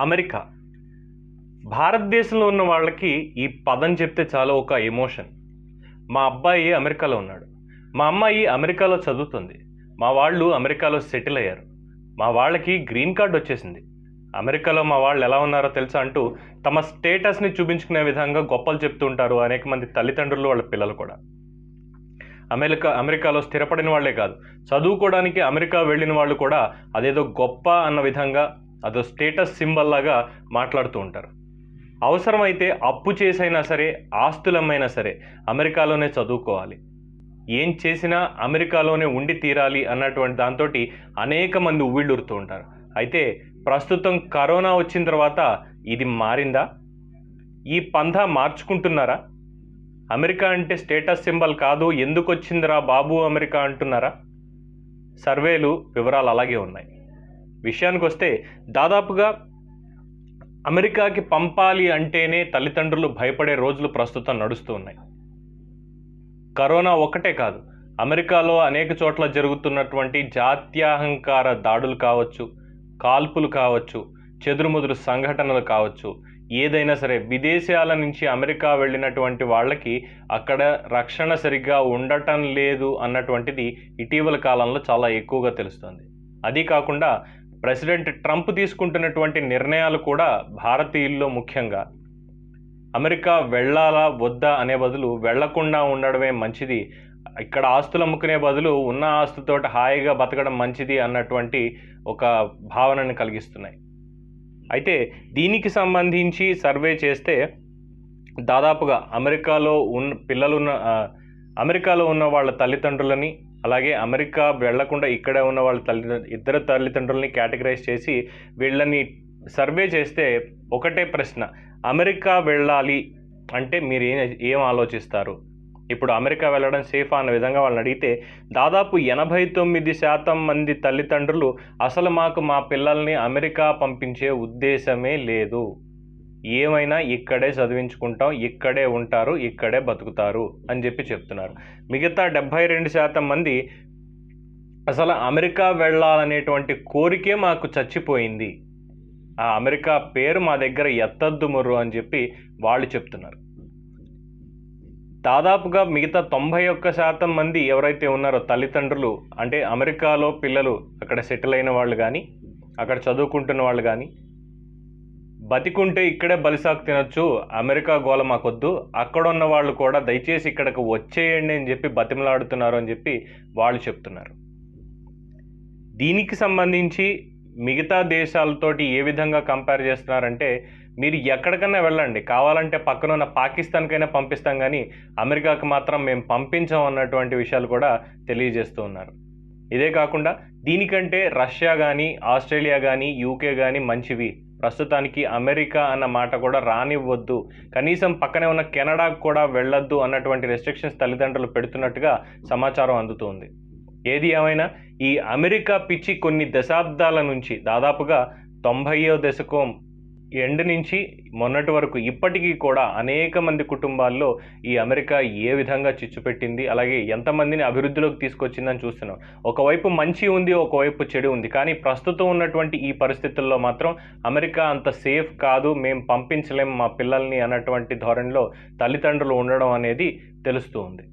America. భారతదేశంలో ఉన్న వాళ్ళకి ఈ పదం చెప్తే చాలా ఒక ఎమోషన్. మా అబ్బాయి అమెరికాలో ఉన్నాడు. మా అమ్మాయి అమెరికాలో చదువుతుంది. మా వాళ్ళు అమెరికాలో సెటిల్ అయ్యారు. మా వాళ్ళకి గ్రీన్ కార్డ్ వచ్చేసింది. అమెరికాలో మా వాళ్ళు ఎలా ఉన్నారో తెలుసా అంటూ తమ స్టేటస్ని చూపించుకునే విధంగా గొప్పలు చెప్తూ ఉంటారు అనేక మంది తల్లిదండ్రులు వాళ్ళ పిల్లలు కూడా. అమెరికా అమెరికాలో స్థిరపడిన వాళ్ళే కాదు. చదువుకోవడానికి అమెరికా వెళ్ళిన వాళ్ళు కూడా అదేదో గొప్ప అన్న విధంగా అదో స్టేటస్ సింబల్ లాగా మాట్లాడుతూ ఉంటారు. అవసరమైతే అప్పు చేసైనా సరే ఆస్తులమ్మైనా సరే అమెరికాలోనే చదువుకోవాలి. ఏం చేసినా అమెరికాలోనే ఉండి తీరాలి అన్నటువంటి దాంతో అనేక మంది ఉవ్విళ్ళూరుతూ ఉంటారు. అయితే ప్రస్తుతం కరోనా వచ్చిన తర్వాత ఇది మారిందా? ఈ పంధా మార్చుకుంటున్నారా? అమెరికా అంటే స్టేటస్ సింబల్ కాదు ఎందుకు వచ్చిందిరా బాబు అమెరికా అంటున్నారా? సర్వేలు వివరాలు అలాగే ఉన్నాయి. విషయానికి వస్తే దాదాపుగా అమెరికాకి పంపాలి అంటేనే తల్లిదండ్రులు భయపడే రోజులు ప్రస్తుతం నడుస్తూ ఉన్నాయి. కరోనా ఒకటే కాదు అమెరికాలో అనేక చోట్ల జరుగుతున్నటువంటి జాత్యాహంకార దాడులు కావచ్చు కాల్పులు కావచ్చు చెదురుముదురు సంఘటనలు కావచ్చు ఏదైనా సరే విదేశాల నుంచి అమెరికా వెళ్ళినటువంటి వాళ్ళకి అక్కడ రక్షణ సరిగ్గా ఉండటం లేదు అన్నటువంటిది ఇటీవల కాలంలో చాలా ఎక్కువగా తెలుస్తుంది. అది కాకుండా ప్రెసిడెంట్ ట్రంప్ తీసుకుంటున్నటువంటి నిర్ణయాలు కూడా భారతీయుల్లో ముఖ్యంగా. అమెరికా వెళ్ళాలా వద్దా అనే బదులు వెళ్ళకుండా ఉండడమే మంచిది. ఇక్కడ ఆస్తులు అమ్ముకునే బదులు ఉన్న ఆస్తుతో హాయిగా బతకడం మంచిది అన్నటువంటి ఒక భావనను కలిగిస్తున్నాయి. అయితే దీనికి సంబంధించి సర్వే చేస్తే దాదాపుగా అమెరికాలో ఉన్న పిల్లలున్న అమెరికాలో ఉన్న వాళ్ళ తల్లిదండ్రులని అలాగే అమెరికా వెళ్ళకుండా ఇక్కడే ఉన్న వాళ్ళ తల్లి ఇద్దరు తల్లిదండ్రులని కేటగరైజ్ చేసి వీళ్ళని సర్వే చేస్తే ఒకటే ప్రశ్న అమెరికా వెళ్ళాలి అంటే మీరు ఏం ఏం ఆలోచిస్తారు? ఇప్పుడు అమెరికా వెళ్ళడం సేఫా అన్న విధంగా వాళ్ళని అడిగితే దాదాపు ఎనభై తొమ్మిది శాతం మంది తల్లిదండ్రులు అసలు మాకు మా పిల్లల్ని అమెరికా పంపించే ఉద్దేశమే లేదు. ఏమైనా ఇక్కడే చదివించుకుంటాం ఇక్కడే ఉంటారు ఇక్కడే బతుకుతారు అని చెప్పి చెప్తున్నారు. మిగతా డెబ్భై రెండు శాతం మంది అసలు అమెరికా వెళ్ళాలనేటువంటి కోరికే మాకు చచ్చిపోయింది. ఆ అమెరికా పేరు మా దగ్గర ఎత్తద్దు ముర్రు అని చెప్పి వాళ్ళు చెప్తున్నారు. దాదాపుగా మిగతా తొంభై ఒక్క శాతం మంది ఎవరైతే ఉన్నారో తల్లిదండ్రులు అంటే అమెరికాలో పిల్లలు అక్కడ సెటిల్ అయిన వాళ్ళు కానీ అక్కడ చదువుకుంటున్న వాళ్ళు కానీ బతికుంటే ఇక్కడే బలిసాకు తినొచ్చు అమెరికా గోల మాకొద్దు అక్కడ ఉన్న వాళ్ళు కూడా దయచేసి ఇక్కడికి వచ్చేయండి అని చెప్పి బతిమలాడుతున్నారు అని చెప్పి వాళ్ళు చెప్తున్నారు. దీనికి సంబంధించి మిగతా దేశాలతోటి ఏ విధంగా కంపేర్ చేస్తున్నారంటే మీరు ఎక్కడికైనా వెళ్ళండి కావాలంటే పక్కన ఉన్న పాకిస్తాన్కైనా పంపిస్తాం కానీ అమెరికాకు మాత్రం మేము పంపించాం అన్నటువంటి విషయాలు కూడా తెలియజేస్తూ ఉన్నారు. ఇదే కాకుండా దీనికంటే రష్యా కానీ ఆస్ట్రేలియా కానీ యూకే కానీ మంచివి. ప్రస్తుతానికి అమెరికా అన్న మాట కూడా రానివ్వద్దు. కనీసం పక్కనే ఉన్న కెనడాకు కూడా వెళ్ళొద్దు అన్నటువంటి రెస్ట్రిక్షన్స్ తల్లిదండ్రులు పెడుతున్నట్టుగా సమాచారం అందుతోంది. ఏది ఏమైనా ఈ అమెరికా పిచ్చి కొన్ని దశాబ్దాల నుంచి దాదాపుగా తొంభైయో దశకం ఎండ్ నుంచి మొన్నటి వరకు ఇప్పటికీ కూడా అనేక మంది కుటుంబాల్లో ఈ అమెరికా ఏ విధంగా చిచ్చుపెట్టింది అలాగే ఎంతమందిని అభివృద్ధిలోకి తీసుకొచ్చిందని చూస్తున్నాం. ఒకవైపు మంచి ఉంది ఒకవైపు చెడు ఉంది. కానీ ప్రస్తుతం ఉన్నటువంటి ఈ పరిస్థితుల్లో మాత్రం అమెరికా అంత సేఫ్ కాదు మేము పంపించలేం మా పిల్లల్ని అన్నటువంటి ధోరణిలో తల్లిదండ్రులు ఉండడం అనేది తెలుస్తూ ఉంది.